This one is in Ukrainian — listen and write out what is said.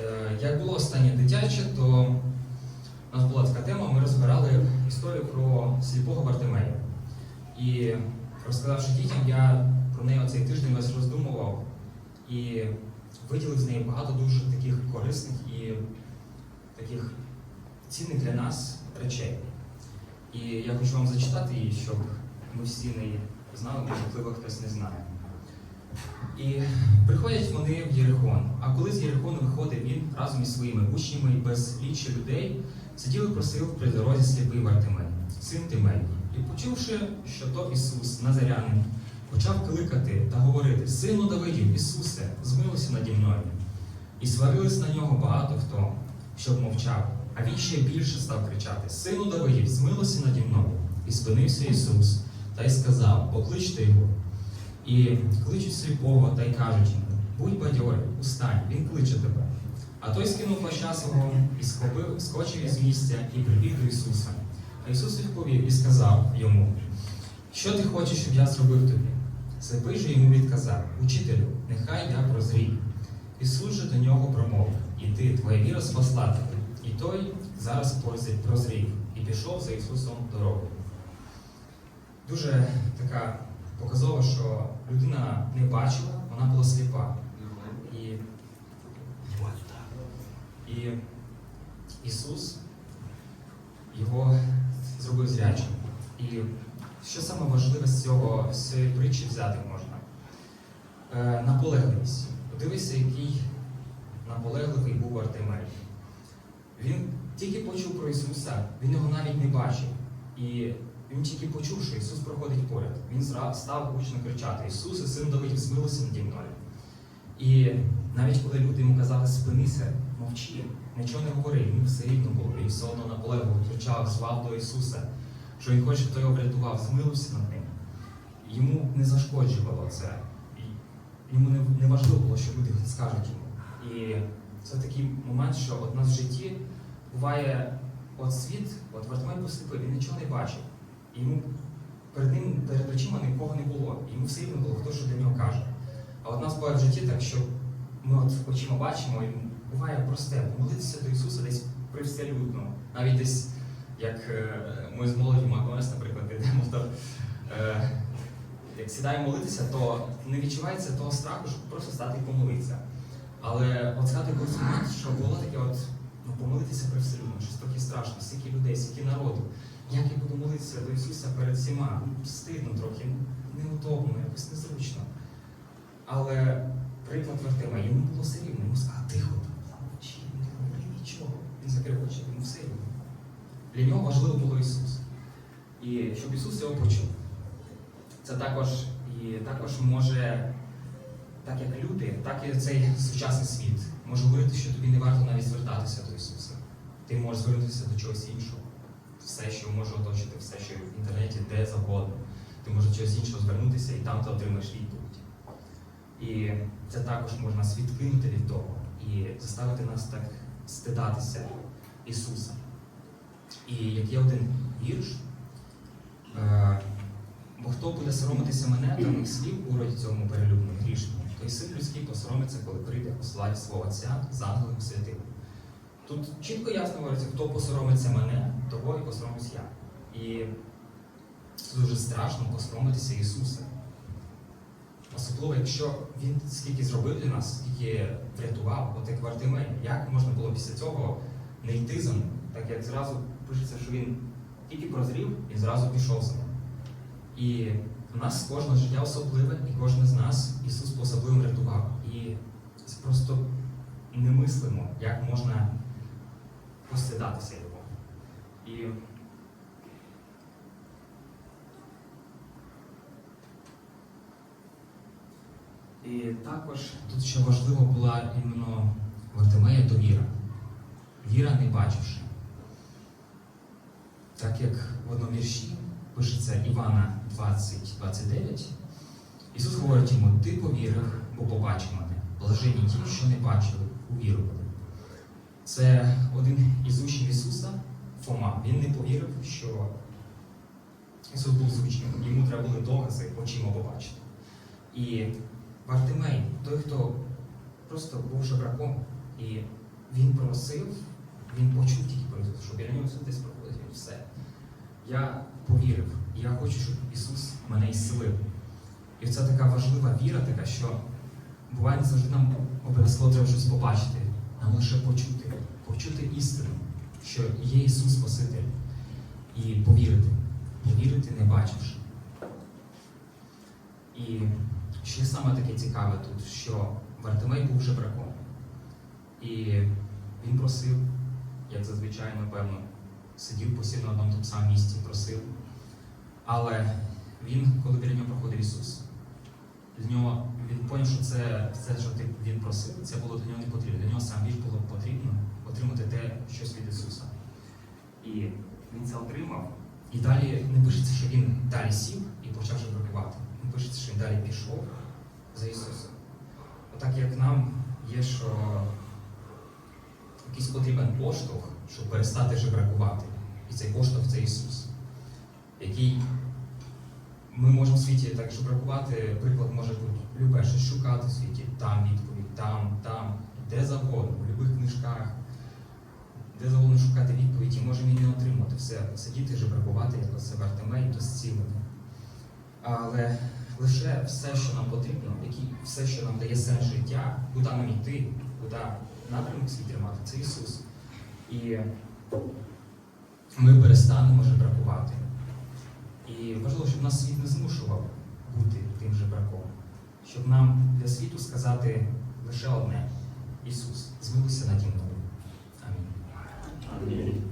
Е, Як було останнє дитяче, то у нас була така тема, ми розбирали історію про сліпого Вартимея. І розказавши дітям, я про неї оцей тиждень весь роздумував і виділив з неї багато дуже таких корисних і таких цінних для нас речей. І я хочу вам зачитати її, щоб ми всі неї знали, можливо, хтось не знає. І приходять вони в Єрихон. А коли з Єрихону виходив він разом із своїми учнями і без лічі людей, сидів і просив при дорозі сліпий Вартимей, син Тимей. І почувши, що то Ісус, Назарянин, почав кликати та говорити: Сину Давидів, Ісусе, змилуйся наді мною. І сварились на нього багато хто, щоб мовчав. А він ще більше став кричати: Сину Давидів, змилуйся наді мною. І спинився Ісус, та й сказав: Покличте його. І кличуть сліпого та й кажуть йому: будь бадьорий, устань, він кличе тебе. А той скинув плаща свого і схопив, скочив із місця і прибіг до Ісуса. А Ісус відповів і сказав йому: Що ти хочеш, щоб я зробив тобі? Слепий же йому відказав: Учителю, нехай я прозрію. Ісус же до нього промовив: Іди, твоя віра спасла тебе. І той зараз прозрі- прозрів і пішов за Ісусом дорогою. Дуже така показова, що людина не бачила, вона була сліпа. І, і Ісус його зробив зрячим. І що саме важливе з цього з цієї притчі взяти можна? Е, наполегливість. Подивися, який наполегливий був Артемей. Він тільки почув про Ісуса, він його навіть не бачив. І він тільки почув, що Ісус проходить поряд. Він став гучно кричати: Ісусе, син Давидів, змилуйся наді мною. І навіть коли люди йому казали, спинися, мовчи, нічого не говори, йому все рівно було. Він все одно наполегливо кричав, звав до Ісуса, що він хоче, той його врятував, змилуйся над ним. Йому не зашкоджувало це. Йому не, важливо було, що люди скажуть йому. І це такий момент, що от нас в житті буває от світ, от Вартимей був він нічого не бачив. Йому перед ним перед очима нікого не було. Йому все рівно було, хто що для нього каже. А от нас буває в житті так, що ми от очима бачимо, і буває просте, молитися до Ісуса десь привселюдно. Навіть десь, як е, ми з молоді Макдональдс, наприклад, йдемо, то е, як сідаємо молитися, то не відчувається того страху, щоб просто стати і помолитися. Але от момент, що було таке от, ну, помолитися привселюдно, щось трохи страшно, стільки людей, стільки народу. Як я буду молитися до Ісуса перед всіма? Ну, Стидно трохи, неудобно, якось незручно. Але приклад Вартима, йому було все рівно, йому сказали, тихо, там мовчи, не говори нічого. Він закрив очі, йому все рівно. Для нього важливо було Ісус. І щоб Ісус його почув. Це також і також може, так як люди, так і цей сучасний світ може говорити, що тобі не варто навіть звертатися до Ісуса. Ти можеш звернутися до чогось іншого. Все, що може оточити, все, що в інтернеті, де завгодно. Ти можеш до чогось іншого звернутися і там ти отримаєш відповідь. І це також можна нас відкинути від того і заставити нас так стидатися Ісуса. І як є один вірш, е, бо хто буде соромитися мене та моїх слів у роді цьому перелюбному грішному, той син людський посоромиться, коли прийде у славі свого Отця з ангелом святим. Тут чітко ясно говориться, хто посоромиться мене, того і посоромлюсь я. І це дуже страшно посоромитися Ісуса. Особливо, якщо він скільки зробив для нас, скільки врятував, от як Вартимей, як можна було після цього не йти за ним, так як зразу пишеться, що він тільки прозрів і зразу пішов за ним. І у нас кожне життя особливе, і кожен з нас Ісус по особливим рятував. І це просто немислимо, як можна постидатися його. І І також тут ще важливо була іменно Вартимея довіра. Віра не бачивши. Так як в одному вірші пишеться Івана 20-29, Ісус говорить йому, ти повірив, бо побачив мене. Блажені ті, що не бачили, увірували. Це один із учнів Ісуса, Фома. Він не повірив, що Ісус був з учнем. Йому треба були докази очима побачити. І Вартимей, той, хто просто був жебраком і він просив, він почув тільки про Ісуса, що біля нього десь проходить все. Я повірив, я хочу, щоб Ісус мене ісцелив. І це така важлива віра, така, що буває не завжди нам обов'язково треба щось побачити, нам лише почути, почути істину, що є Ісус Спаситель, і повірити, повірити не бачивши. І ще саме таке цікаве тут, що Вартимей був жебраком. І він просив, як зазвичай, напевно, сидів постійно на одному тому самому місці, просив. Але він, коли біля нього проходив Ісус, для нього він поняв, що це все, що він просив, це було для нього не потрібно. Для нього сам більш було потрібно отримати те, щось від Ісуса. І він це отримав. І далі не пишеться, що він далі сів і почав жебракувати. Не пишеться, що він далі пішов за Ісусом. Отак як нам є, що якийсь потрібен поштовх, щоб перестати жебракувати. І цей поштовх це Ісус, який ми можемо в світі так жебракувати, приклад може бути любе щось шукати в світі, там відповідь, там, там, де завгодно, в будь-яких книжках, де завгодно шукати відповідь, і можемо її не отримати. Все, сидіти, жебракувати, як оце Вартимей, то зцілення. Але лише все, що нам потрібно, все, що нам дає сенс життя, куди нам йти, куди напрямок свій тримати, це Ісус. І ми перестанемо жебракувати. І важливо, щоб нас світ не змушував бути тим жебраком, щоб нам для світу сказати лише одне: Ісус, Звилися наді мною. Амінь. Амінь.